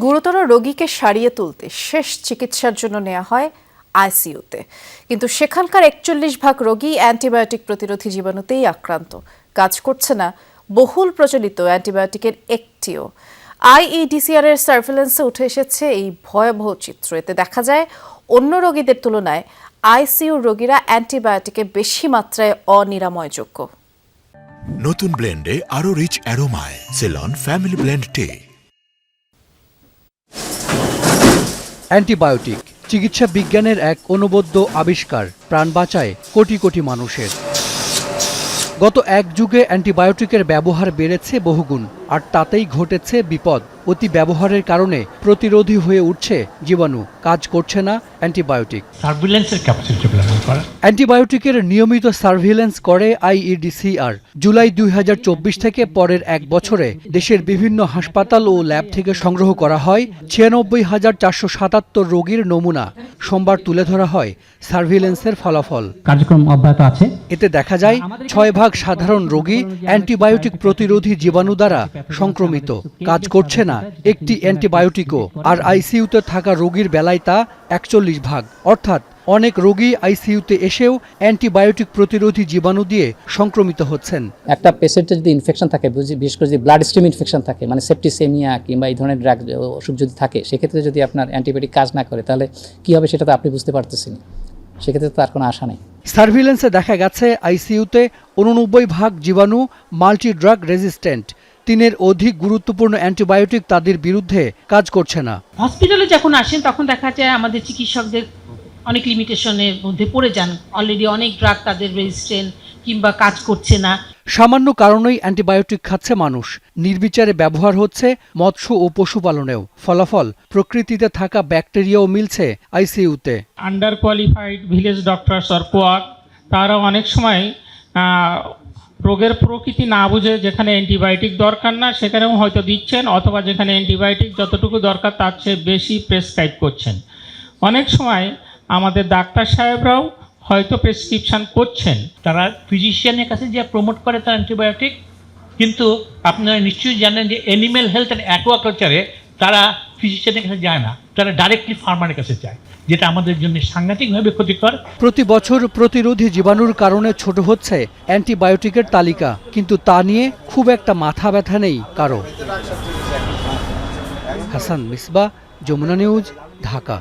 গুরুতর রোগীকে সারিয়ে তুলতে শেষ চিকিৎসার জন্য নেওয়া হয় আইসিইউতে। কিন্তু সেখানকার একচল্লিশ ভাগ রোগী অ্যান্টিবায়োটিক প্রতিরোধী জীবাণুতেই আক্রান্ত। কাজ করছে না বহুল প্রচলিত অ্যান্টিবায়োটিকের একটিও। আইইডিসিআর এর সার্ভেলেন্সে উঠে এসেছে এই ভয়াবহ চিত্র। এতে দেখা যায়, অন্য রোগীদের তুলনায় আইসিইউর রোগীরা অ্যান্টিবায়োটিকে বেশি মাত্রায় অনিরাময়যোগ্য। নতুন ব্লেন্ডে আরও rich অ্যারোমায়। Ceylon, family blend tea. Antibiotic, চিকিৎসা বিজ্ঞানের এক অনবদ্য আবিষ্কার, প্রাণ বাঁচায় কোটি কোটি মানুষের। গত এক যুগে অ্যান্টিবায়োটিকের ব্যবহার বেড়েছে বহুগুণ, আর তাতেই ঘটেছে বিপদ। অতি ব্যবহারের কারণে প্রতিরোধী হয়ে উঠছে জীবাণু। কাজ করছে না অ্যান্টিবায়োটিক। অ্যান্টিবায়োটিকের নিয়মিত সার্ভিলেন্স করে আইইডিসিআর। জুলাই দুই হাজার চব্বিশ থেকে পরের এক বছরে দেশের বিভিন্ন হাসপাতাল ও ল্যাব থেকে সংগ্রহ করা হয় ছিয়ানব্বই হাজার চারশো সাতাত্তর রোগীর নমুনা। সোমবার তুলে ধরা হয় সার্ভিলেন্সের ফলাফল। কার্যক্রম অব্যাহত আছে। এতে দেখা যায় ছয় ভাগ সাধারণ রোগী অ্যান্টিবায়োটিক প্রতিরোধী জীবাণু দ্বারা সংক্রমিত। কাজ করছে না। একটি অ্যান্টিবায়োটিকও। আর আইসিইউতে থাকা রোগীর বেলায় তা একচল্লিশ ভাগ। অর্থাৎ অনেক রোগী আইসিইউতে এসেও অ্যান্টিবায়োটিক প্রতিরোধী জীবাণু দিয়ে সংক্রমিত হচ্ছেন। একটা পেশেন্টের যদি ইনফেকশন থাকে বিশেষ করে যদি ব্লাড স্ট্রিম ইনফেকশন থাকে মানে সেপ্টিসেমিয়া কিংবা এই ধরনের ড্রাগ ওষুধ যদি থাকে সেক্ষেত্রে যদি আপনার অ্যান্টিবায়োটিক কাজ না করে তাহলে কী হবে সেটা তো আপনি বুঝতে পারতেছেন। সেক্ষেত্রে তো আর কোনো আশা নেই। সার্ভিলেন্সে দেখা গেছে আইসিইউতে উননব্বই ভাগ জীবাণু মাল্টি ড্রাগ রেজিস্ট্যান্ট তিনের অধিক গুরুত্বপূর্ণ অ্যান্টিবায়োটিক তাদের বিরুদ্ধে কাজ করছে না। হসপিটালে যখন আসেন তখন দেখা যায় আমাদের চিকিৎসকদের অনেক লিমিটেশনের মধ্যে পড়ে যান। অলরেডি অনেক ড্রাগ তাদের রেজিস্ট্রেন্ট কিংবা কাজ করছে না। সামান্য কারণেই অ্যান্টিবায়োটিক খাচ্ছে মানুষ। নির্বিচারে ব্যবহার হচ্ছে মৎস্য ও পশুপালনেও। ফলাফল প্রকৃতিতে থাকা ব্যাকটেরিয়াও মিলছে আইসিইউতে। Under qualified village doctors or quack তারা অনেক সময় রোগের প্রকৃতি না বুঝে যেখানে অ্যান্টিবায়োটিক দরকার না, সেখানেও হয়তো দিচ্ছেন, অথবা যেখানে অ্যান্টিবায়োটিক যতটুকু দরকার তার চেয়ে বেশি প্রেসক্রাইব করছেন। অনেক সময় আমাদের ডাক্তার সাহেবরাও হয়তো প্রেসক্রিপশন করছেন। তারা ফিজিশিয়ানের কাছে যে প্রমোট করে তার অ্যান্টিবায়োটিক, কিন্তু আপনারা নিশ্চয়ই জানেন যে অ্যানিম্যাল হেলথ অ্যান্ড অ্যাকোয়াকালচারে তারা ফিজিশিয়ানের কাছে যায় না, তারা ডাইরেক্টলি ফার্মারের কাছে যায়, যেটা আমাদের জন্য সাংঘাতিকভাবে ক্ষতিকর। প্রতি বছর প্রতিরোধী জীবাণুর কারণে ছোট হচ্ছে অ্যান্টিবায়োটিকের তালিকা, কিন্তু তা নিয়ে খুব একটা মাথা ব্যথা নেই কারও। হাসান মিসবা, যমুনা নিউজ, ঢাকা।